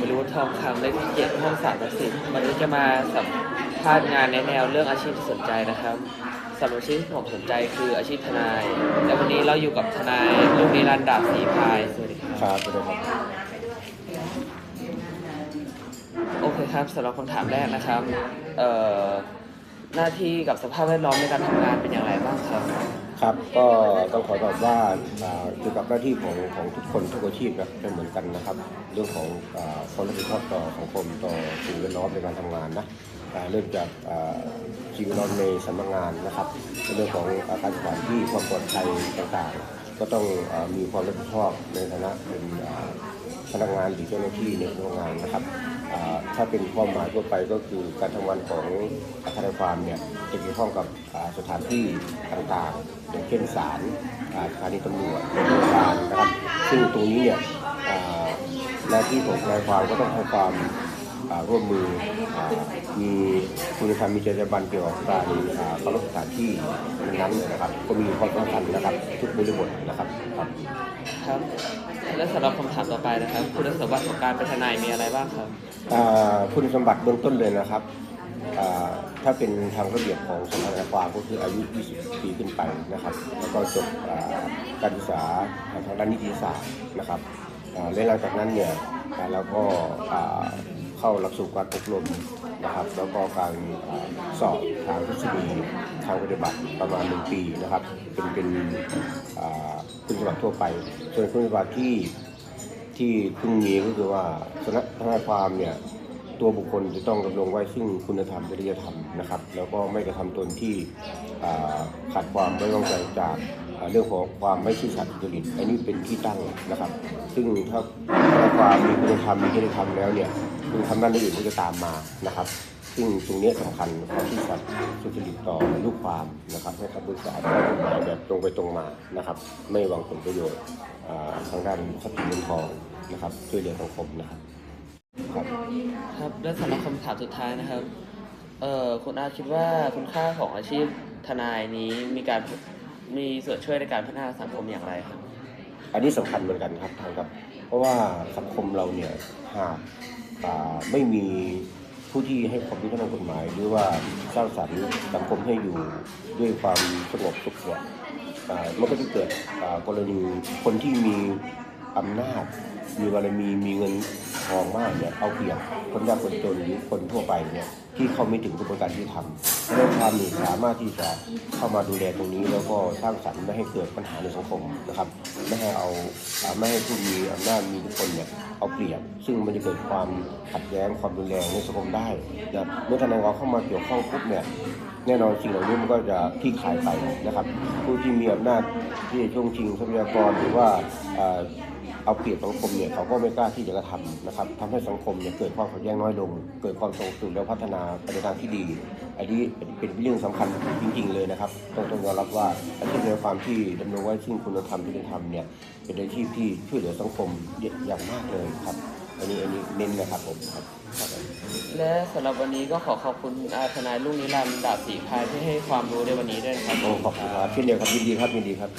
บริวุฒิทองคำได้ที่เกียรติห้องสามทับสิบวันนี้จะมาสัมภาษณ์งานในแนวเรื่องอาชีพที่สนใจนะครับสำหรับอาชีพที่ผมสนใจคืออาชีพทนาย และวันนี้เราอยู่กับทนายลูกนิรันดร์ดาบสีพายสวัสดีครับครับสวัสดีครับโอเคครับสำหรับคำถามแรกนะครับเอ่อหน้าที่กับสภาพแวดล้อมในการทำงานเป็นอย่างไรบ้างครับ ครับก็ต้องขอตอบว่าอ่าเกี่ยวกับหน้าที่ของของทุกคนทุกอาชีพนะเป็นเหมือนกันนะครับ เรื่องของความรับผิดชอบต่อของคมต่อสิ่งแวดล้อมในการทำงานนะเริ่มจากสิ่งแวดล้อมในสำนักงานนะครับเรื่องของการสถานที่ความปลอดภัยต่างๆ ก็ต้องอมีความรับผิดชอบในฐานะเป็นพนักงานหรือเจ้าหน้าที่ในโรงงานนะครับถ้าเป็นความหมายทั่วไปก็คือการทำงานของทนายความเนี่ยจะเกี่ยวข้องกับสถานที่ต่างๆอย่างเช่นศาลสถานีตำรวจโรงพยาบาลนะครับซึ่งตรงนี้เนี่ยอ่าหน้าที่ของทนายความก็ต้องให้ความ ร่วมมืออามีคุณธรรมมีจรรยาบรรณเกี่ยวกับการอ่าเคารพสถานที่นั้นๆนะครับ ก็มีความสำคัญนะครับ ทุกบริบทนะครับครับครับและสำหรับคำถามต่อไปนะครับ คุณสมบัติของการเป็นทนายมีอะไรบ้างครับอ่าคุณสมบัติเบื้องต้นเลยนะครับอ่าถ้าเป็นทางระเบียบของสภาทนายความก็คืออายุ 20 ปีขึ้นไปนะครับ แล้วก็จบอ่าการศึกษาทางด้านนิติศาสตร์นะครับอ่าและหลังจากนั้นเนี่ยอ่าเราก็อ่า เข้าหลักสูตรการอบรมนะครับ แล้วก็การสอบทางทฤษฎีทางปฏิบัติประมาณหนึ่งปีนะครับ เป็นเป็นคุณสมบัติทั่วไป ส่วนคุณสมบัติที่ที่เพิ่งมีก็คือว่าสำนักทนายความเนี่ยตัวบุคคลจะต้องดำรงไว้ซึ่งคุณธรรมจริยธรรมนะครับ แล้วก็ไม่กระทำตนที่ขาดความไว้วางใจจาก เรื่องของความไม่ซื่อสัตย์จริตอันนี้เป็นที่ตั้งนะครับ ซึ่งถ้าความมีคุณธรรมมีจริยธรรมแล้วเนี่ยคุณธรรมด้านอื่นก็จะตามมานะครับ ซึ่งตรงนี้สำคัญความซื่อสัตย์สุจริตต่อลูกความนะครับให้คำปรึกษาด้กฎหมายแบบตรงไปตรงมานะครับ ไม่หวังผลประโยชน์ทางด้านทรัพย์สินเงินทองนะครับช่วยเหลือสังคมนะครับครับครับและสำหรับคำถามสุดท้ายนะครับเอ่อคุณอาคิดว่าคุณค่าของอาชีพทนายนี้มีการ มีส่วนช่วยในการพัฒนาสังคมอย่างไรครับ อันนี้สำคัญเหมือนกันครับทางครับ เพราะว่าสังคมเราเนี่ยหากอ่าไม่มีผู้ที่ให้ความรู้ทางกฎหมาย หรือว่าสร้างสรรค์สังคมให้อยู่ด้วยความสงบสุขเนี่ยอ่ามันก็จะเกิดอ่ากรณีคนที่มีอำนาจ มีบารมีมีเงินทองมากเนี่ยเอาเปรียบคนยากคนจนหรือคนทั่วไปเนี่ยที่เข้าไม่ถึงกระบวนการที่ทำและความนี่สามารถที่จะเข้ามาดูแลตรงนี้ แล้วก็สร้างสรรค์ไม่ให้เกิดปัญหาในสังคมนะครับไม่ให้เอาไม่ให้ผู้มีอำนาจมีทุกคนเนี่ยเอาเปรียบ ซึ่งมันจะเกิดความขัดแย้งความรุนแรงในสังคมได้นะเมื่อทนายควาเข้ามาเกี่ยวข้องปุ๊บเนี่ยแน่นอนสิ่งเหล่านี้มันก็จะคลี่คลายไปนะครับ ผู้ที่มีอำนาจที่จะช่วงชิงทรัพยากรหรือว่า เอ่อเอาเปรียบสังคมเนี่ยเขาก็ไม่กล้าที่จะกระทำนะครับทำให้สังคมเนี่ยเกิดความขัดแย้งน้อยลง เกิดความสงบสุขและพัฒนาไปในทางที่ดี อันนี้เป็นเรื่องสำคัญจริง ๆ เลยนะครับต้องต้องยอมรับว่าอาชีพในความที่ดำรงไว้ซึ่งคุณธรรมที่ได้ทำเนี่ยเป็นอาชีพที่ช่วยเหลือสังคมอย่างมากเลยครับอันนี้อันนี้เน้นนะครับผมครับครับและสำหรับวันนี้ก็ขอขอบคุณคุณอาทนายลุงนิรันดร์ดาบสีพายที่ให้ความรู้ในวันนี้ด้วยนะครับโอ้ขอบคุณครับเช่นเดียวครับยินดีครับยินดีครับ